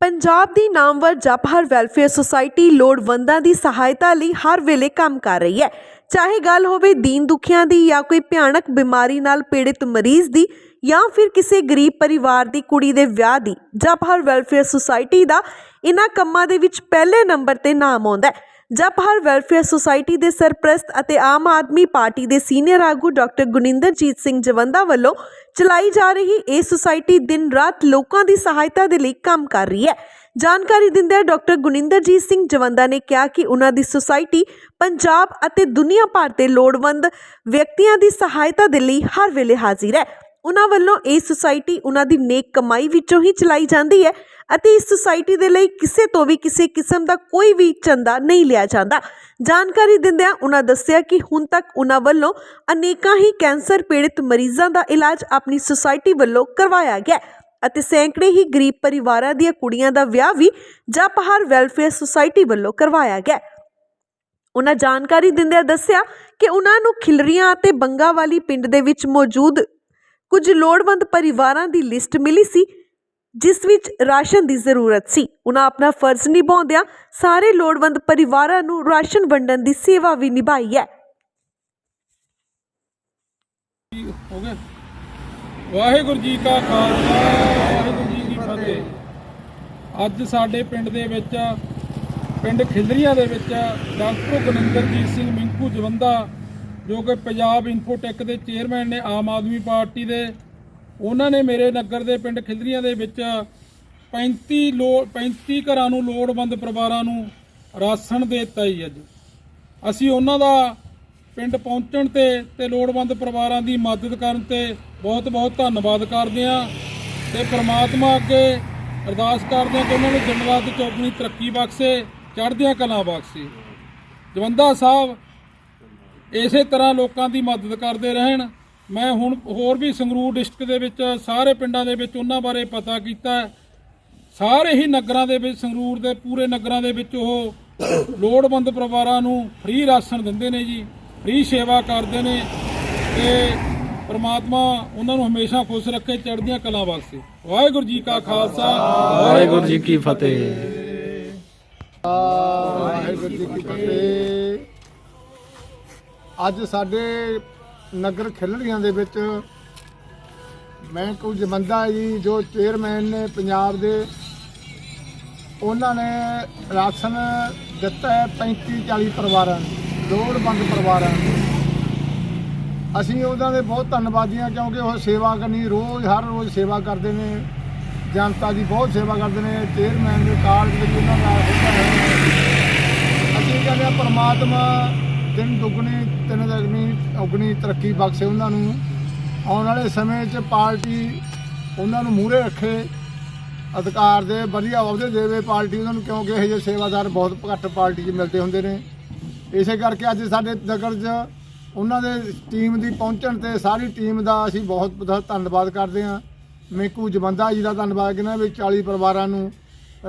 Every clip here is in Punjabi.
ਪੰਜਾਬ ਦੀ ਨਾਮਵਰ ਜਪਹਰ ਵੈਲਫੇਅਰ ਸੁਸਾਇਟੀ ਲੋੜਵੰਦਾਂ ਦੀ ਸਹਾਇਤਾ ਲਈ ਹਰ ਵੇਲੇ ਕੰਮ ਕਰ ਰਹੀ ਹੈ। ਚਾਹੇ ਗੱਲ ਹੋਵੇ ਦੀਨ ਦੁਖੀਆਂ ਦੀ ਜਾਂ ਕੋਈ ਭਿਆਨਕ ਬਿਮਾਰੀ ਨਾਲ ਪੀੜਿਤ ਮਰੀਜ਼ ਦੀ ਜਾਂ ਫਿਰ ਕਿਸੇ ਗਰੀਬ ਪਰਿਵਾਰ ਦੀ, ਕੁੜੀ ਦੇ ਵਿਆਹ ਦੀ ਜਪਹਰ ਵੈਲਫੇਅਰ ਸੁਸਾਇਟੀ ਦਾ ਇਹਨਾਂ ਕੰਮਾਂ ਦੇ ਵਿੱਚ ਪਹਿਲੇ ਨੰਬਰ ਤੇ ਨਾਮ ਆਉਂਦਾ ਹੈ। ਜਪਹਰ ਵੈਲਫੇਅਰ ਸੁਸਾਇਟੀ ਦੇ ਸਰਪ੍ਰਸਤ ਅਤੇ ਆਮ ਆਦਮੀ ਪਾਰਟੀ ਦੇ ਸੀਨੀਅਰ ਆਗੂ ਡਾਕਟਰ ਗੁਨਿੰਦਰਜੀਤ ਸਿੰਘ ਜਵੰਦਾ ਵੱਲੋਂ ਚਲਾਈ ਜਾ ਰਹੀ ਇਹ ਸੁਸਾਇਟੀ ਦਿਨ ਰਾਤ ਲੋਕਾਂ ਦੀ ਸਹਾਇਤਾ ਦੇ ਲਈ ਕੰਮ ਕਰ ਰਹੀ ਹੈ। ਜਾਣਕਾਰੀ ਦਿੰਦਿਆਂ ਡਾਕਟਰ ਗੁਨਿੰਦਰਜੀਤ ਸਿੰਘ ਜਵੰਦਾ ਨੇ ਕਿਹਾ ਕਿ ਉਹਨਾਂ ਦੀ ਸੁਸਾਇਟੀ ਪੰਜਾਬ ਅਤੇ ਦੁਨੀਆ ਭਰ ਦੇ ਲੋੜਵੰਦ ਵਿਅਕਤੀਆਂ ਦੀ ਸਹਾਇਤਾ ਦੇ ਲਈ ਹਰ ਵੇਲੇ ਹਾਜ਼ਰ ਹੈ। ਉਹਨਾਂ ਵੱਲੋਂ ਇਹ ਸੁਸਾਇਟੀ ਉਹਨਾਂ ਦੀ ਨੇਕ ਕਮਾਈ ਵਿੱਚੋਂ ਹੀ ਚਲਾਈ ਜਾਂਦੀ ਹੈ ਅਤੇ ਇਸ ਸੁਸਾਇਟੀ ਦੇ ਲਈ ਕਿਸੇ ਤੋਂ ਵੀ ਕਿਸੇ ਕਿਸਮ ਦਾ ਕੋਈ ਵੀ ਚੰਦਾ ਨਹੀਂ ਲਿਆ ਜਾਂਦਾ। ਜਾਣਕਾਰੀ ਦਿੰਦਿਆਂ ਉਹਨਾਂ ਦੱਸਿਆ ਕਿ ਹੁਣ ਤੱਕ ਉਹਨਾਂ ਵੱਲੋਂ ਅਨੇਕਾਂ ਹੀ ਕੈਂਸਰ ਪੀੜਿਤ ਮਰੀਜ਼ਾਂ ਦਾ ਇਲਾਜ ਆਪਣੀ ਸੁਸਾਇਟੀ ਵੱਲੋਂ ਕਰਵਾਇਆ ਗਿਆ ਅਤੇ ਸੈਂਕੜੇ ਹੀ ਗਰੀਬ ਪਰਿਵਾਰਾਂ ਦੀਆਂ ਕੁੜੀਆਂ ਦਾ ਵਿਆਹ ਵੀ ਜਪਹਰ ਵੈਲਫੇਅਰ ਸੁਸਾਇਟੀ ਵੱਲੋਂ ਕਰਵਾਇਆ ਗਿਆ ਉਹਨਾਂ ਜਾਣਕਾਰੀ ਦਿੰਦਿਆਂ ਦੱਸਿਆ ਕਿ ਉਹਨਾਂ ਨੂੰ ਖਿਲਰੀਆਂ ਅਤੇ ਬੰਗਾ ਵਾਲੀ ਪਿੰਡ ਦੇ ਵਿੱਚ ਮੌਜੂਦ ਕੁਝ ਲੋੜਵੰਦ ਪਰਿਵਾਰਾਂ ਦੀ ਲਿਸਟ ਮਿਲੀ ਸੀ, ਜਿਸ ਵਿੱਚ ਰਾਸ਼ਨ ਦੀ ਜ਼ਰੂਰਤ ਸੀ। ਉਹਨਾਂ ਆਪਣਾ ਫਰਜ਼ ਨਿਭਾਉਂਦਿਆਂ ਸਾਰੇ ਲੋੜਵੰਦ ਪਰਿਵਾਰਾਂ ਨੂੰ ਰਾਸ਼ਨ ਵੰਡਣ ਦੀ ਸੇਵਾ ਵੀ ਨਿਭਾਈ ਹੈ। ਹੋ ਗਿਆ ਵਾਹਿਗੁਰੂ ਜੀ ਕਾ ਖਾਲਸਾ, ਵਾਹਿਗੁਰੂ ਜੀ ਕੀ ਫਤਿਹ। ਅੱਜ ਸਾਡੇ ਪਿੰਡ ਦੇ ਵਿੱਚ, ਪਿੰਡ ਖਿਲਰੀਆਂ ਦੇ ਵਿੱਚ ਡਾਕਟਰ ਗੁਨਿੰਦਰਜੀਤ ਸਿੰਘ ਮਿੰਕੂ ਜਵੰਦਾ ਜੋ ਕਿ ਪੰਜਾਬ ਇਨਫੋਟੈਕ ਦੇ ਚੇਅਰਮੈਨ ਨੇ ਆਮ ਆਦਮੀ ਪਾਰਟੀ ਦੇ, ਉਹਨਾਂ ਨੇ ਮੇਰੇ ਨਗਰ ਦੇ ਪਿੰਡ ਖਿਲਰੀਆਂ ਦੇ ਵਿੱਚ 35 ਲੋ 35 ਘਰਾਂ ਨੂੰ ਲੋੜਵੰਦ ਪਰਿਵਾਰਾਂ ਨੂੰ ਰਾਸ਼ਨ ਦੇ ਦਿੱਤਾ ਜੀ ਅੱਜ। ਅਸੀਂ ਉਹਨਾਂ ਦਾ ਪਿੰਡ ਪਹੁੰਚਣ ਤੇ ਤੇ ਲੋੜਵੰਦ ਪਰਿਵਾਰਾਂ ਦੀ ਮਦਦ ਕਰਨ ਤੇ ਬਹੁਤ ਬਹੁਤ ਧੰਨਵਾਦ ਕਰਦੇ ਹਾਂ। ਤੇ ਪ੍ਰਮਾਤਮਾ ਅੱਗੇ ਅਰਦਾਸ ਕਰਦੇ ਹਾਂ ਕਿ ਉਹਨਾਂ ਨੂੰ ਦਿਨ ਰਾਤ ਚੌਗਣੀ ਤਰੱਕੀ ਬਖਸ਼ੇ, ਚੜ੍ਹਦੀਆਂ ਕਲਾਂ ਬਖਸ਼ੇ। ਜਵੰਦਾ ਸਾਹਿਬ ਇਸੇ ਤਰ੍ਹਾਂ ਲੋਕਾਂ ਦੀ ਮਦਦ ਕਰਦੇ ਰਹਿਣ। ਮੈਂ ਹੁਣ ਹੋਰ ਵੀ ਸੰਗਰੂਰ ਡਿਸਟ੍ਰਿਕਟ ਦੇ ਵਿੱਚ ਸਾਰੇ ਪਿੰਡਾਂ ਦੇ ਵਿੱਚ ਉਹਨਾਂ ਬਾਰੇ ਪਤਾ ਕੀਤਾ। ਸਾਰੇ ਹੀ ਨਗਰਾਂ ਦੇ ਵਿੱਚ ਸੰਗਰੂਰ ਦੇ ਪੂਰੇ ਨਗਰਾਂ ਦੇ ਵਿੱਚ ਉਹ ਲੋੜਵੰਦ ਪਰਿਵਾਰਾਂ ਨੂੰ ਫ੍ਰੀ ਰਾਸ਼ਨ ਦਿੰਦੇ ਨੇ ਜੀ ਫ੍ਰੀ ਸੇਵਾ ਕਰਦੇ ਨੇ ਤੇ ਪ੍ਰਮਾਤਮਾ ਉਹਨਾਂ ਨੂੰ ਹਮੇਸ਼ਾ ਖੁਸ਼ ਰੱਖੇ ਚੜ੍ਹਦੀਆਂ ਕਲਾਂ ਵਾਸਤੇ। ਵਾਹਿਗੁਰੂ ਜੀ ਕਾ ਖਾਲਸਾ। ਵਾਹਿਗੁਰੂ ਜੀ ਕੀ ਫਤਿਹ। ਵਾਹਿਗੁਰੂ ਜੀ ਕੀ ਫਤਿਹ। ਅੱਜ ਸਾਡੇ ਨਗਰ ਖਿਲੜੀਆਂ ਦੇ ਵਿੱਚ ਮੈਂ ਕੁਝ ਬੰਦਾ ਜੀ ਜੋ ਚੇਅਰਮੈਨ ਨੇ ਪੰਜਾਬ ਦੇ। ਉਹਨਾਂ ਨੇ ਰਾਸ਼ਨ ਦਿੱਤਾ ਹੈ 35 40 ਪਰਿਵਾਰਾਂ ਨੂੰ, ਲੋੜਵੰਦ ਪਰਿਵਾਰਾਂ ਨੂੰ। ਅਸੀਂ ਉਹਨਾਂ ਦੇ ਬਹੁਤ ਧੰਨਵਾਦੀ ਹਾਂ ਕਿਉਂਕਿ ਉਹ ਸੇਵਾ ਕਰਨੀ, ਰੋਜ਼, ਹਰ ਰੋਜ਼ ਸੇਵਾ ਕਰਦੇ ਨੇ। ਜਨਤਾ ਦੀ ਬਹੁਤ ਸੇਵਾ ਕਰਦੇ ਨੇ। ਚੇਅਰਮੈਨ ਦੇ ਕਾਰਜ ਵਿੱਚ ਉਹਨਾਂ ਦਾ ਹੁੰਦਾ ਹੈ। ਅਸੀਂ ਕਹਿੰਦੇ ਹਾਂ ਪਰਮਾਤਮਾ ਤਿੰਨ ਦੁੱਗਣੀ ਤਿੰਨ ਦੁੱਗਣੀ ਔਗਣੀ ਤਰੱਕੀ ਬਖਸ਼ੇ ਉਹਨਾਂ ਨੂੰ। ਆਉਣ ਵਾਲੇ ਸਮੇਂ 'ਚ ਪਾਰਟੀ ਉਹਨਾਂ ਨੂੰ ਮੂਹਰੇ ਰੱਖੇ, ਅਧਿਕਾਰ ਦੇ, ਵਧੀਆ ਅਹੁਦੇ ਦੇਵੇ ਪਾਰਟੀ ਉਹਨਾਂ ਨੂੰ, ਕਿਉਂਕਿ ਇਹ ਜਿਹੇ ਸੇਵਾਦਾਰ ਬਹੁਤ ਘੱਟ ਪਾਰਟੀ 'ਚ ਮਿਲਦੇ ਹੁੰਦੇ ਨੇ। ਇਸੇ ਕਰਕੇ ਅੱਜ ਸਾਡੇ ਨਗਰ 'ਚ ਉਹਨਾਂ ਦੇ ਟੀਮ ਦੀ ਪਹੁੰਚਣ ਤੇ ਸਾਰੀ ਟੀਮ ਦਾ ਅਸੀਂ ਬਹੁਤ ਬਹੁਤ ਧੰਨਵਾਦ ਕਰਦੇ ਹਾਂ। ਮੇਕੂ ਜਵੰਦਾ ਜੀ ਦਾ ਧੰਨਵਾਦ ਕਰਨਾ ਵੀ 40 ਪਰਿਵਾਰਾਂ ਨੂੰ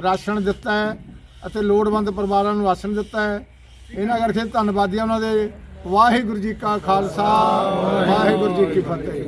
ਰਾਸ਼ਨ ਦਿੱਤਾ ਹੈ ਅਤੇ ਲੋੜਵੰਦ ਪਰਿਵਾਰਾਂ ਨੂੰ ਰਾਸ਼ਨ ਦਿੱਤਾ ਹੈ। ਇਹਨਾਂ ਕਰਕੇ ਧੰਨਵਾਦੀ ਹਾਂ ਉਹਨਾਂ ਦੇ। ਵਾਹਿਗੁਰੂ ਜੀ ਕਾ ਖਾਲਸਾ ਵਾਹਿਗੁਰੂ ਜੀ ਕੀ ਫਤਿਹ।